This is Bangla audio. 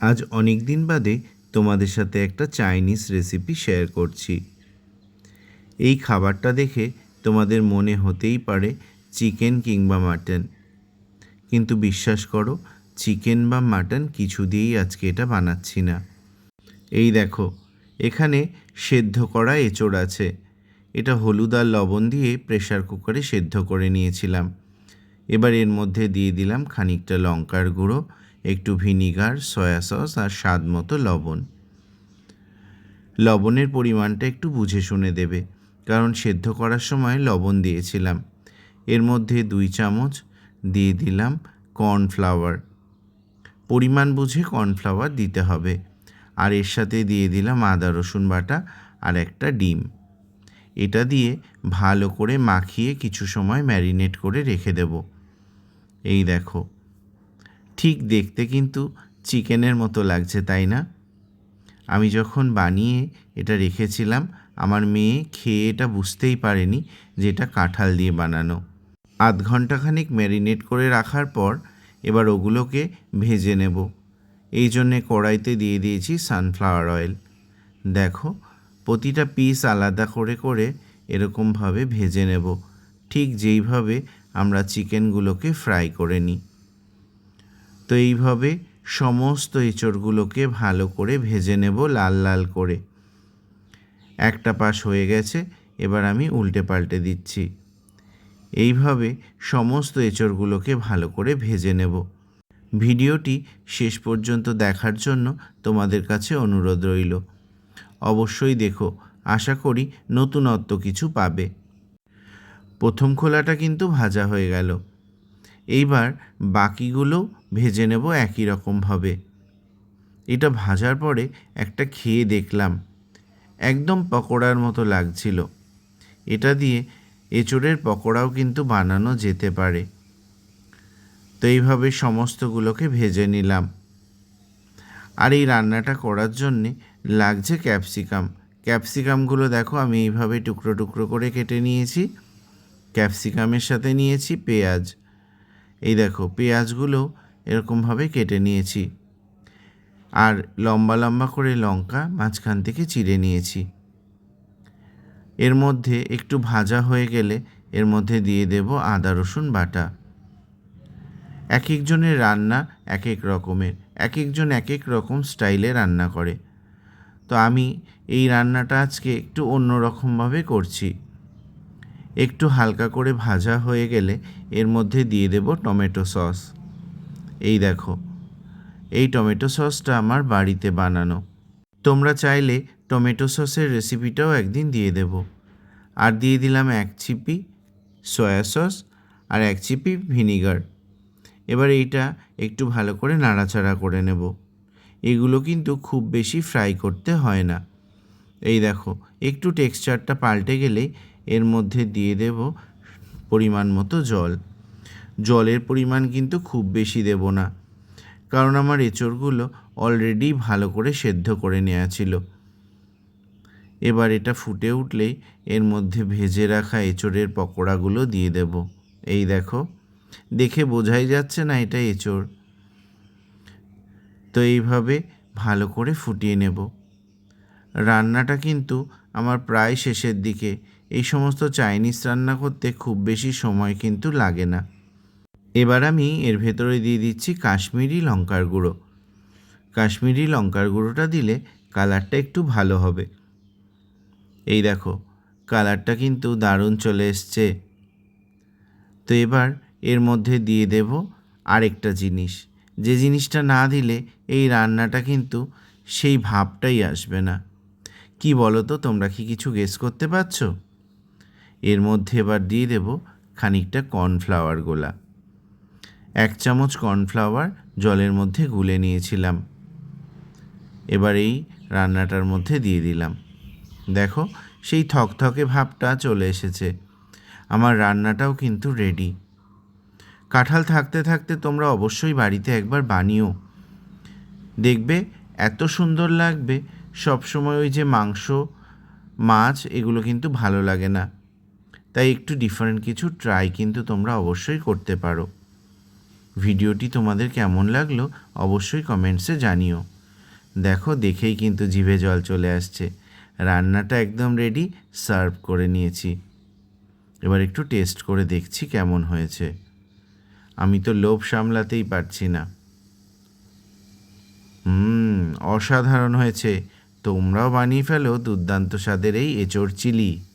আজ অনেক দিন বাদে তোমাদের সাথে একটা চাইনিজ রেসিপি শেয়ার করছি। এই খাবারটা দেখে তোমাদের মনে হতেই পারে চিকেন কিংবা মাটন। কিন্তু বিশ্বাস করো, চিকেন বা মাটন কিছু দিয়েই আজকে এটা বানাচ্ছি না। এই দেখো, এখানে সেদ্ধ করা এঁচড় আছে। এটা হলুদ আর লবণ দিয়ে প্রেশার কুকারে সেদ্ধ করে নিয়েছিলাম। এবার এর মধ্যে দিয়ে দিলাম খানিকটা লঙ্কার গুঁড়ো একটু ভিনিগার, সয়া সস আর স্বাদ মতো লবণ। লবণের পরিমাণটা একটু বুঝে শুনে দেবে, কারণ সেদ্ধ করার সময় লবণ দিয়েছিলাম। এর মধ্যে দুই চামচ দিয়ে দিলাম কর্নফ্লাওয়ার। পরিমাণ বুঝে কর্নফ্লাওয়ার দিতে হবে। আর এর সাথে দিয়ে দিলাম আদা, রসুন বাটা আর একটা ডিম। এটা দিয়ে ভালো করে মাখিয়ে কিছু সময় ম্যারিনেট করে রেখে দেব। এই দেখো ঠিক দেখতে কিন্তু চিকেনের মতো লাগছে, তাই না? আমি যখন বানিয়ে এটা রেখেছিলাম, আমার মেয়ে খেয়ে এটা বুঝতেই পারেনি যে এটা কাঁঠাল দিয়ে বানানো। আধ ঘন্টাখানিক ম্যারিনেট করে রাখার পর এবার ওগুলোকে ভেজে নেব। এই জন্যে কড়াইতে দিয়ে দিয়েছি সানফ্লাওয়ার অয়েল। দেখো, প্রতিটা পিস আলাদা করে করে এরকমভাবে ভেজে নেব। ঠিক যেইভাবে আমরা চিকেনগুলোকে ফ্রাই করে নিই। তো এইভাবে সমস্ত এঁচড়গুলোকে ভালো করে ভেজে নেব লাল লাল করে। একটা পাশ হয়ে গেছে, এবার আমি উল্টে পাল্টে দিচ্ছি। এইভাবে সমস্ত এঁচড়গুলোকে ভালো করে ভেজে নেব। ভিডিওটি শেষ পর্যন্ত দেখার জন্য তোমাদের কাছে অনুরোধ রইল। অবশ্যই দেখো, আশা করি নতুনত্ব কিছু পাবে। প্রথম খোলাটা কিন্তু ভাজা হয়ে গেল। এইবার বাকিগুলো ভেজে নেব একই রকমভাবে। এটা ভাজার পরে একটা খেয়ে দেখলাম। একদম পকোড়ার মতো লাগছিল। এটা দিয়ে এঁচড়ের পকোড়াও কিন্তু বানানো যেতে পারে। তো এইভাবে সমস্তগুলোকে ভেজে নিলাম। আর এই রান্নাটা করার জন্যে লাগছে ক্যাপসিকাম। ক্যাপসিকামগুলো দেখো আমি এইভাবে টুকরো টুকরো করে কেটে নিয়েছি। ক্যাপসিকামের সাথে নিয়েছি পেঁয়াজ। এই দেখো, পেঁয়াজগুলো এরকমভাবে কেটে নিয়েছি। আর লম্বা লম্বা করে লঙ্কা মাঝখান থেকে চিড়ে নিয়েছি। এর মধ্যে একটু ভাজা হয়ে গেলে এর মধ্যে দিয়ে দেব আদা, রসুন বাটা। এক একজনের রান্না এক এক রকমের এক একজন এক এক রকম স্টাইলে রান্না করে। তো আমি এই রান্নাটা আজকে একটু অন্য রকমভাবে করছি। একটু হালকা করে ভাজা হয়ে গেলে এর মধ্যে দিয়ে দেব টমেটো সস। এই দেখো, এই টমেটো সসটা আমার বাড়িতে বানানো। তোমরা চাইলে টমেটো সসের রেসিপিটাও একদিন দিয়ে দেব। আর দিয়ে দিলাম এক চিপি সয়া সস আর এক চিপি ভিনিগার। এবার এইটা একটু ভালো করে নাড়াচাড়া করে নেব। এগুলো কিন্তু খুব বেশি ফ্রাই করতে হয় না। এই দেখো, একটু টেক্সচারটা পাল্টে গেলেই এর মধ্যে দিয়ে দেব পরিমাণ মতো জল। জলের পরিমাণ কিন্তু খুব বেশি দেব না, কারণ আমার এঁচড়গুলো অলরেডি ভালো করে সেদ্ধ করে নেওয়া ছিল। এবার এটা ফুটে উঠলেই এর মধ্যে ভেজে রাখা এঁচড়ের পকোড়াগুলো দিয়ে দেব। এই দেখো, দেখে বোঝাই যাচ্ছে না এটা এঁচড়। তো এইভাবে ভালো করে ফুটিয়ে নেব। রান্নাটা কিন্তু আমার প্রায় শেষের দিকে এই সমস্ত চাইনিজ রান্না করতে খুব বেশি সময় কিন্তু লাগে না। এবার আমি এর ভেতরে দিয়ে দিচ্ছি কাশ্মীরি লঙ্কার গুঁড়ো। কাশ্মীরি লঙ্কার গুঁড়োটা দিলে কালারটা একটু ভালো হবে। এই দেখো, কালারটা কিন্তু দারুণ চলে এসছে। তো এবার এর মধ্যে দিয়ে দেব আরেকটা জিনিস। যে জিনিসটা না দিলে এই রান্নাটা কিন্তু সেই ভাবটাই আসবে না। কি বলো তো তোমরা কি কিছু গেস করতে পারছ? এর মধ্যে এবার দিয়ে দেব খানিকটা কর্নফ্লাওয়ার গোলা। এক চামচ কর্নফ্লাওয়ার জলের মধ্যে গুলে নিয়েছিলাম। এবার এই রান্নাটার মধ্যে দিয়ে দিলাম। দেখো, সেই থকথকে ভাবটা চলে এসেছে। আমার রান্নাটাও কিন্তু রেডি কাঁঠাল থাকতে থাকতে তোমরা অবশ্যই বাড়িতে একবার বানিও। দেখবে, এত সুন্দর লাগবে। সবসময় ওই যে মাংস, মাছ, এগুলো কিন্তু ভালো লাগে না। তাই একটু ডিফারেন্ট কিছু ট্রাই কিন্তু তোমরা অবশ্যই করতে পারো। ভিডিওটি তোমাদের কেমন লাগল অবশ্যই কমেন্টসে জানিও। দেখো, দেখেই কিন্তু জিভে জল চলে আসছে। রান্নাটা একদম রেডি সার্ভ করে নিয়েছি। এবার একটু টেস্ট করে দেখছি কেমন হয়েছে। আমি তো লোভ সামলাতেই পারছি না। হুম, অসাধারণ হয়েছে। তোমরাও বানিয়ে ফেলো দুর্দান্ত স্বাদের এই এঁচোড় চিলি।